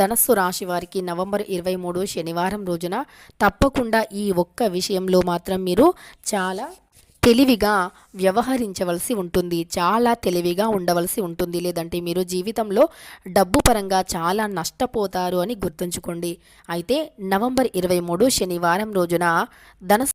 ధనస్సు రాశి వారికి నవంబర్ ఇరవై మూడు శనివారం రోజున తప్పకుండా ఈ ఒక్క విషయంలో మాత్రం మీరు చాలా తెలివిగా వ్యవహరించవలసి ఉంటుంది. చాలా తెలివిగా ఉండవలసి ఉంటుంది. లేదంటే మీరు జీవితంలో డబ్బు పరంగా చాలా నష్టపోతారు అని గుర్తుంచుకోండి. అయితే నవంబర్ ఇరవై మూడు శనివారం రోజున ధనస్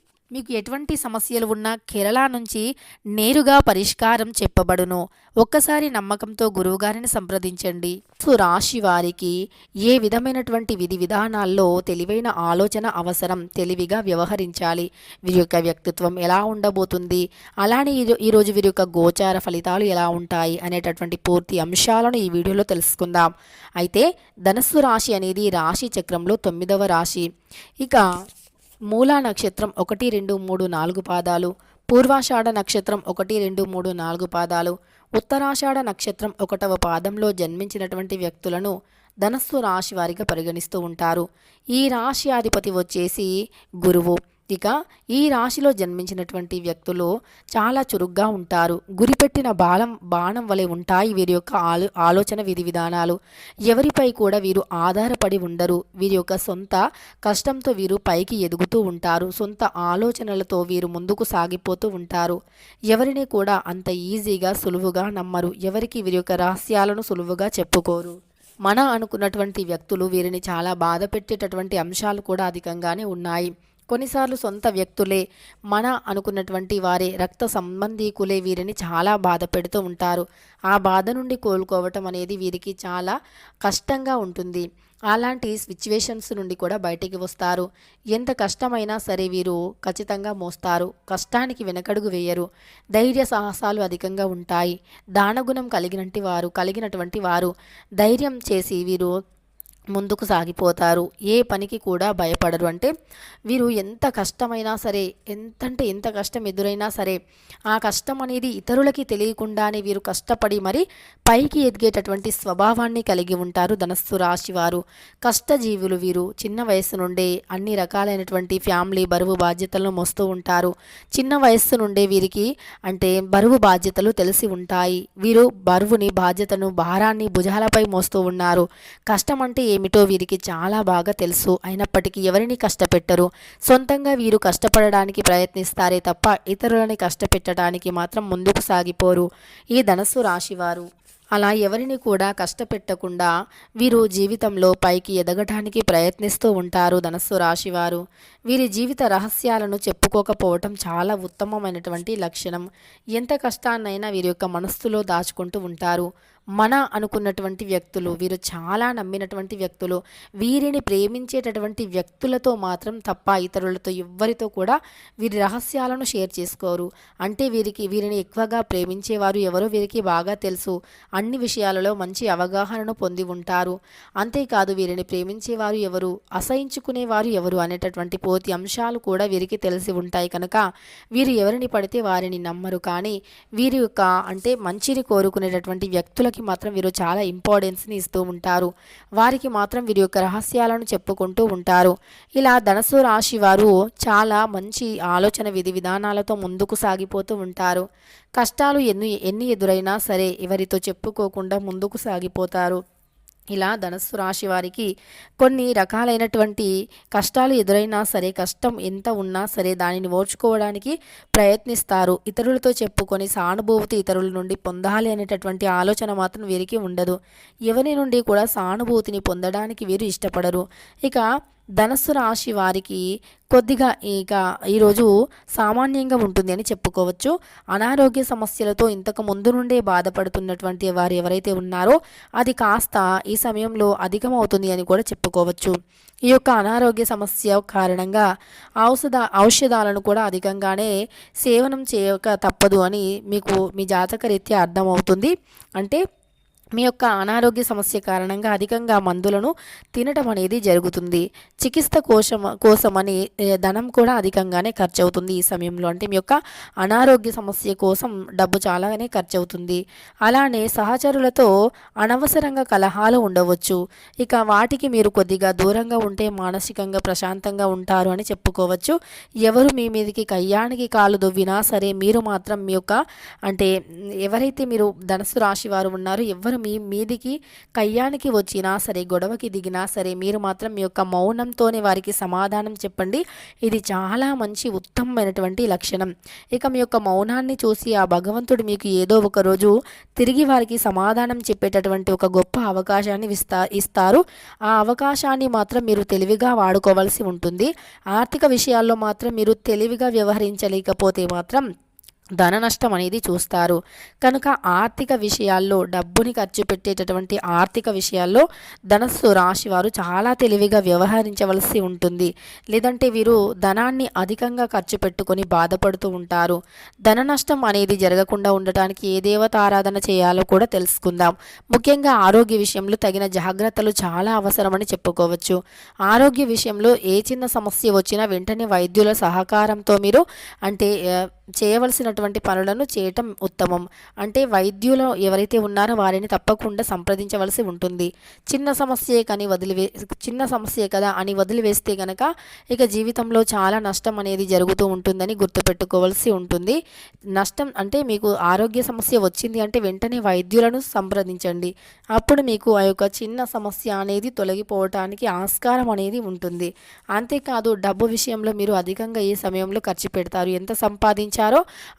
మీకు ఎటువంటి సమస్యలు ఉన్నా కేరళ నుంచి నేరుగా పరిష్కారం చెప్పబడును. ఒక్కసారి నమ్మకంతో గురువుగారిని సంప్రదించండి. సో రాశి వారికి ఏ విధమైనటువంటి విధి విధానాల్లో తెలివైన ఆలోచన అవసరం తెలివిగా వ్యవహరించాలి. వీరి యొక్క వ్యక్తిత్వం ఎలా ఉండబోతుంది? అలానే ఈ- ఈరోజు వీరి యొక్క గోచార ఫలితాలు ఎలా ఉంటాయి? అనేటటువంటి పూర్తి అంశాలను ఈ వీడియోలో తెలుసుకుందాం. అయితే ధనస్సు రాశి అనేది రాశి చక్రంలో తొమ్మిదవ రాశి. ఇక మూలా నక్షత్రం ఒకటి రెండు మూడు నాలుగు పాదాలు పూర్వాషాఢ నక్షత్రం ఒకటి రెండు మూడు నాలుగు పాదాలు ఉత్తరాషాఢ నక్షత్రం ఒకటవ పాదంలో జన్మించినటువంటి వ్యక్తులను ధనస్సు రాశి వారిగా పరిగణిస్తూ ఉంటారు. ఈ రాశి అధిపతి వచ్చేసి గురువు. ఇక ఈ రాశిలో జన్మించినటువంటి వ్యక్తులు చాలా చురుగ్గా ఉంటారు. గురిపెట్టిన బాణం బాణం వలె ఉంటాయి వీరి యొక్క ఆలో ఆలోచన విధి విధానాలు. ఎవరిపై కూడా వీరు ఆధారపడి ఉండరు. వీరి యొక్క సొంత కష్టంతో వీరు పైకి ఎదుగుతూ ఉంటారు. సొంత ఆలోచనలతో వీరు ముందుకు సాగిపోతూ ఉంటారు. ఎవరిని కూడా అంత ఈజీగా సులువుగా నమ్మరు. ఎవరికి వీరి యొక్క రహస్యాలను సులువుగా చెప్పుకోరు. మన అనుకున్నటువంటి వ్యక్తులు వీరిని చాలా బాధ పెట్టేటటువంటి అంశాలు కూడా అధికంగానే ఉన్నాయి. కొన్నిసార్లు సొంత వ్యక్తులే మన అనుకున్నటువంటి వారే రక్త సంబంధీకులే వీరిని చాలా బాధ పెడుతూ ఉంటారు. ఆ బాధ నుండి కోలుకోవటం అనేది వీరికి చాలా కష్టంగా ఉంటుంది. అలాంటి సిచ్యువేషన్స్ నుండి కూడా బయటికి వస్తారు. ఎంత కష్టమైనా సరే వీరు ఖచ్చితంగా మోస్తారు. కష్టానికి వెనకడుగు వేయరు. ధైర్య సాహసాలు అధికంగా ఉంటాయి. దానగుణం కలిగినటువంటి వారు కలిగినటువంటి వారు ధైర్యం చేసి వీరు ముందుకు సాగిపోతారు. ఏ పనికి కూడా భయపడరు. అంటే వీరు ఎంత కష్టమైనా సరే ఎంతంటే ఎంత కష్టం ఎదురైనా సరే ఆ కష్టం అనేది ఇతరులకి తెలియకుండానే వీరు కష్టపడి మరి పైకి ఎదిగేటటువంటి స్వభావాన్ని కలిగి ఉంటారు ధనస్సు రాశి వారు. కష్టజీవులు వీరు చిన్న వయస్సు నుండే అన్ని రకాలైనటువంటి ఫ్యామిలీ బరువు బాధ్యతలను మోస్తూ ఉంటారు. చిన్న వయస్సు నుండే వీరికి అంటే బరువు బాధ్యతలు తెలిసి ఉంటాయి. వీరు బరువుని బాధ్యతను భారాన్ని భుజాలపై మోస్తూ ఉన్నారు. కష్టం అంటే ఏమిటో వీరికి చాలా బాగా తెలుసు. అయినప్పటికీ ఎవరిని కష్టపెట్టరు? సొంతంగా వీరు కష్టపడడానికి ప్రయత్నిస్తారే తప్ప ఇతరులని కష్టపెట్టడానికి మాత్రం ముందుకు సాగిపోరు ఈ ధనస్సు రాశివారు. అలా ఎవరిని కూడా కష్టపెట్టకుండా వీరు జీవితంలో పైకి ఎదగటానికి ప్రయత్నిస్తూ ఉంటారు ధనస్సు రాశివారు. వీరి జీవిత రహస్యాలను చెప్పుకోకపోవటం చాలా ఉత్తమమైనటువంటి లక్షణం. ఎంత కష్టాన్నైనా వీరి యొక్క మనస్సులో దాచుకుంటూ ఉంటారు. మన అనుకున్నటువంటి వ్యక్తులు వీరు చాలా నమ్మినటువంటి వ్యక్తులు వీరిని ప్రేమించేటటువంటి వ్యక్తులతో మాత్రం తప్ప ఇతరులతో ఎవ్వరితో కూడా వీరి రహస్యాలను షేర్ చేసుకోరు. అంటే వీరికి వీరిని ఎక్కువగా ప్రేమించేవారు ఎవరో వీరికి బాగా తెలుసు. అన్ని విషయాలలో మంచి అవగాహనను పొంది ఉంటారు. అంతేకాదు వీరిని ప్రేమించేవారు ఎవరు అసహించుకునేవారు ఎవరు అనేటటువంటి పోతి అంశాలు కూడా వీరికి తెలిసి ఉంటాయి కనుక వీరు ఎవరిని పడితే వారిని నమ్మరు. కానీ వీరి యొక్క అంటే మంచిని కోరుకునేటటువంటి వ్యక్తులకి మాత్రం వీరు చాలా ఇంపార్టెన్స్ని ఇస్తూ ఉంటారు. వారికి మాత్రం వీరి యొక్క రహస్యాలను చెప్పుకుంటూ ఉంటారు. ఇలా ధనసు రాశి వారు చాలా మంచి ఆలోచన విధి విధానాలతో ముందుకు సాగిపోతూ ఉంటారు. కష్టాలు ఎన్ని ఎన్ని ఎదురైనా సరే ఎవరితో చెప్పుకోకుండా ముందుకు సాగిపోతారు. ఇలా ధనస్సు రాశి వారికి కొన్ని రకాలైనటువంటి కష్టాలు ఎదురైనా సరే కష్టం ఎంత ఉన్నా సరే దానిని ఓర్చుకోవడానికి ప్రయత్నిస్తారు. ఇతరులతో చెప్పుకొని సానుభూతి ఇతరుల నుండి పొందాలి అనేటటువంటి ఆలోచన మాత్రం వీరికి ఉండదు. ఎవరి నుండి కూడా సానుభూతిని పొందడానికి వీరు ఇష్టపడరు. ఇక ధనస్సు రాశి వారికి కొద్దిగా ఇక ఈరోజు సామాన్యంగా ఉంటుంది అని చెప్పుకోవచ్చు. అనారోగ్య సమస్యలతో ఇంతకు ముందు నుండే బాధపడుతున్నటువంటి వారు ఎవరైతే ఉన్నారో అది కాస్త ఈ సమయంలో అధికమవుతుంది అని కూడా చెప్పుకోవచ్చు. ఈ యొక్క అనారోగ్య సమస్య కారణంగా ఔషధ ఔషధాలను కూడా అధికంగానే సేవనం చేయక తప్పదు అని మీకు మీ జాతకరీత్యా అర్థమవుతుంది. అంటే మీ యొక్క అనారోగ్య సమస్య కారణంగా అధికంగా మందులను తినటం అనేది జరుగుతుంది. చికిత్స కోసం కోసమని ధనం కూడా అధికంగానే ఖర్చు అవుతుంది ఈ సమయంలో. అంటే మీ యొక్క అనారోగ్య సమస్య కోసం డబ్బు చాలానే ఖర్చు అవుతుంది అలానే సహచరులతో అనవసరంగా కలహాలు ఉండవచ్చు. ఇక వాటికి మీరు కొద్దిగా దూరంగా ఉంటే మానసికంగా ప్రశాంతంగా ఉంటారు అని చెప్పుకోవచ్చు. ఎవరు మీ మీదకి కయ్యానికి కాలు దొవ్వినా సరే మీరు మాత్రం మీ యొక్క అంటే ఎవరైతే మీరు ధనస్సు రాశి వారు ఉన్నారో ఎవరు మీ మీదికి కయ్యానికి వచ్చినా సరే గొడవకి దిగినా సరే మీరు మాత్రం మీ యొక్క మౌనంతోనే వారికి సమాధానం చెప్పండి. ఇది చాలా మంచి ఉత్తమమైనటువంటి లక్షణం. ఇక మీ యొక్క మౌనాన్ని చూసి ఆ భగవంతుడు మీకు ఏదో ఒక రోజు తిరిగి వారికి సమాధానం చెప్పేటటువంటి ఒక గొప్ప అవకాశాన్ని విస్తా ఇస్తారు. ఆ అవకాశాన్ని మాత్రం మీరు తెలివిగా వాడుకోవాల్సి ఉంటుంది. ఆర్థిక విషయాల్లో మాత్రం మీరు తెలివిగా వ్యవహరించలేకపోతే మాత్రం ధన నష్టం అనేది చూస్తారు. కనుక ఆర్థిక విషయాల్లో డబ్బుని ఖర్చు పెట్టేటటువంటి ఆర్థిక విషయాల్లో ధనస్సు రాశి వారు చాలా తెలివిగా వ్యవహరించవలసి ఉంటుంది. లేదంటే వీరు ధనాన్ని అధికంగా ఖర్చు పెట్టుకొని బాధపడుతూ ఉంటారు. ధన నష్టం అనేది జరగకుండా ఉండటానికి ఏ దేవత ఆరాధన చేయాలో కూడా తెలుసుకుందాం. ముఖ్యంగా ఆరోగ్య విషయంలో తగిన జాగ్రత్తలు చాలా అవసరమని చెప్పుకోవచ్చు. ఆరోగ్య విషయంలో ఏ చిన్న సమస్య వచ్చినా వెంటనే వైద్యుల సహకారంతో మీరు అంటే చేయవలసినటువంటి పనులను చేయటం ఉత్తమం. అంటే వైద్యులు ఎవరైతే ఉన్నారో వారిని తప్పకుండా సంప్రదించవలసి ఉంటుంది. చిన్న సమస్యే కానీ వదిలివే చిన్న సమస్యే కదా అని వదిలివేస్తే గనక ఇక జీవితంలో చాలా నష్టం అనేది జరుగుతూ ఉంటుందని గుర్తుపెట్టుకోవాల్సి ఉంటుంది. నష్టం అంటే మీకు ఆరోగ్య సమస్య వచ్చింది అంటే వెంటనే వైద్యులను సంప్రదించండి. అప్పుడు మీకు ఆ యొక్క చిన్న సమస్య అనేది తొలగిపోవటానికి ఆస్కారం అనేది ఉంటుంది. అంతేకాదు డబ్బు విషయంలో మీరు అధికంగా ఈ సమయంలో ఖర్చు పెడతారు ఎంత సంపాదించారు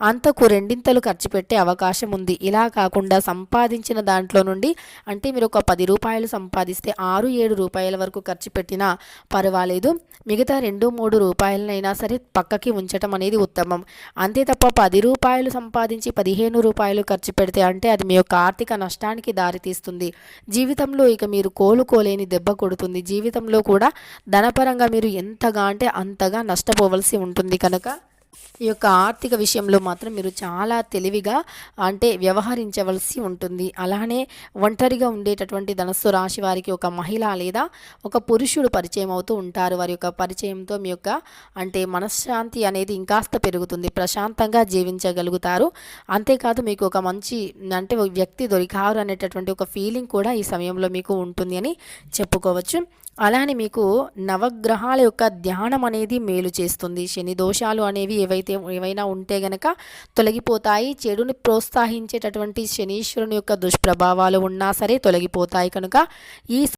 అంతకు రెండింతలు ఖర్చు పెట్టే అవకాశం ఉంది. ఇలా కాకుండా సంపాదించిన దాంట్లో నుండి అంటే మీరు ఒక పది రూపాయలు సంపాదిస్తే ఆరు ఏడు రూపాయల వరకు ఖర్చు పెట్టినా పర్వాలేదు. మిగతా రెండు మూడు రూపాయలనైనా సరే పక్కకి ఉంచటం అనేది ఉత్తమం. అంతే తప్ప పది రూపాయలు సంపాదించి పదిహేను రూపాయలు ఖర్చు పెడితే అంటే అది మీ యొక్క ఆర్థిక నష్టానికి దారితీస్తుంది. జీవితంలో ఇక మీరు కోలుకోలేని దెబ్బ కొడుతుంది. జీవితంలో కూడా ధనపరంగా మీరు ఎంతగా అంటే అంతగా నష్టపోవలసి ఉంటుంది కనుక ఈ యొక్క ఆర్థిక విషయంలో మాత్రం మీరు చాలా తెలివిగా అంటే వ్యవహరించవలసి ఉంటుంది. అలానే ఒంటరిగా ఉండేటటువంటి ధనస్సు రాశి వారికి ఒక మహిళ లేదా ఒక పురుషుడు పరిచయం అవుతూ ఉంటారు. వారి యొక్క పరిచయంతో మీ యొక్క అంటే మనశ్శాంతి అనేది ఇంకాస్త పెరుగుతుంది. ప్రశాంతంగా జీవించగలుగుతారు. అంతేకాదు మీకు ఒక మంచి అంటే ఒక వ్యక్తి దొరికారు అనేటటువంటి ఒక ఫీలింగ్ కూడా ఈ సమయంలో మీకు ఉంటుంది అని చెప్పుకోవచ్చు. అలానే మీకు నవగ్రహాల యొక్క ధ్యానం అనేది మేలు చేస్తుంది. శని దోషాలు అనేవి ఏవైతే ఏవైనా ఉంటే గనక తొలగిపోతాయి. చెడుని ప్రోత్సహించేటటువంటి శనీశ్వరుని యొక్క దుష్ప్రభావాలు ఉన్నా సరే తొలగిపోతాయి. కనుక ఈ